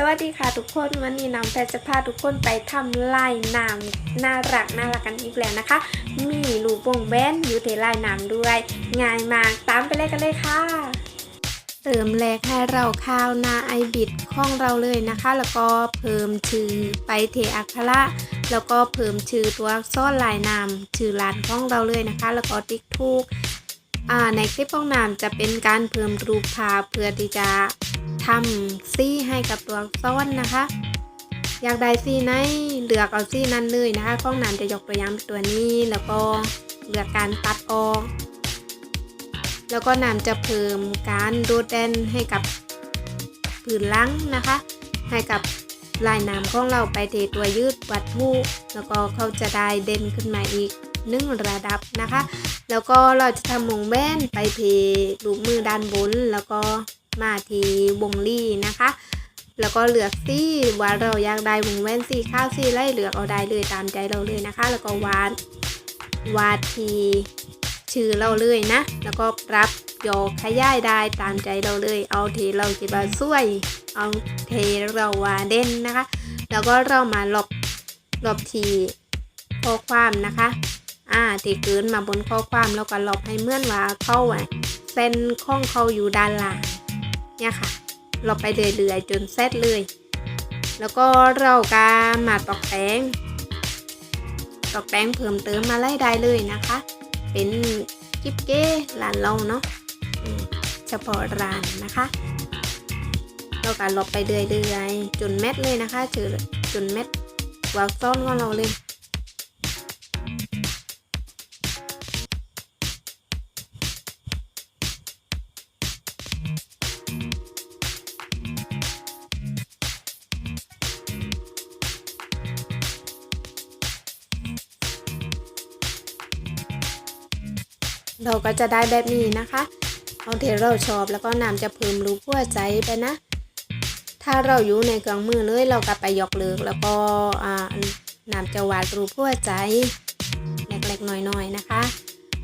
สวัสดีค่ะทุกคนวันนี้น้องแพรจะพาทุกคนไปทำลายน้ำน่ารักน่ารักกันอีกแล้วนะคะ มีลูกวงแบนอยู่ที่ลายน้ำด้วย ง่ายมากตามไปเลยกันเลยค่ะ เติมแรกให้เราข้าวหน้าไอบิดของเราเลยนะคะ แล้วก็เพิ่มชื่อไปเทอักขระแล้วก็เพิ่มชื่อตัวอักษรลายน้ำชื่อร้านของเราเลยนะคะ แล้วก็ติ๊กทูกในคลิปของน้ำจะเป็นการเพิ่มรูปภาพเพื่อที่จะ ทำซี่ให้กับตัวอักษรนะคะ อยากได้ซี่ไหนเลือกเอาซี่นั้นเลยนะคะข้องน้ำจะยกตัวอย่างตัวนี้แล้วก็เลือกการตัดออกแล้วก็น้ำจะเพิ่มการโดดเด่นให้กับผืนหลังนะคะ ให้กับลายน้ำของเราไปเทตัวยืดวัตถุแล้วก็เขาจะได้เด่นขึ้นมาอีกหนึ่งระดับนะคะ แล้วก็เราจะทำวงแว่นไปเทลูกมือด้านบน แล้วก็ มาที่วงลี่นะคะ แล้วก็เลือกซี่ว่าเราอยากได้วงแว่นสีข้าวสีไล่เลือกเอาได้เลยตามใจเราเลยนะคะ แล้วก็วาดวาดทีชื่อเราเลยนะ แล้วก็ปรับโยกขยายได้ตามใจเราเลย เอาทีเราคิดว่าสวย เอาเทเราว่าเด่นนะคะ แล้วก็เรามาลบลบทีข้อความนะคะ อ่าทีกินมาบนข้อความแล้วก็ลบให้เมื่อนว่าเข้าอะเส้นข้องเขาอยู่ด้านล่าง เนี่ยค่ะ เราไปเรื่อยๆจนเสร็จเลย แล้วก็เราก็มาตอกแต่งตอกแต่งเพิ่มเติมมาไล่ได้เลยนะคะ เป็นกิ๊บเก้ร้านเราเนาะเฉพาะร้านนะคะเราก็ลบไปเรื่อยๆจนเม็ดเลยนะคะจนจนเม็ดวาวซ้อนของเราเลย เราก็จะได้แบบนี้นะคะเอาที่เราชอบแล้วก็น้ำจะเพิ่มรูปหัวใจไปนะ ถ้าเราอยู่ในเครื่องมือเลยเราก็ไปยกเลิกแล้วก็อ่าน้ำจะวาดรูปหัวใจเล็กๆน้อยๆนะคะ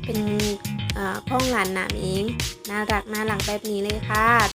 เป็นข้องหลานน้ำเองน่ารักน่ารักแบบนี้เลยค่ะ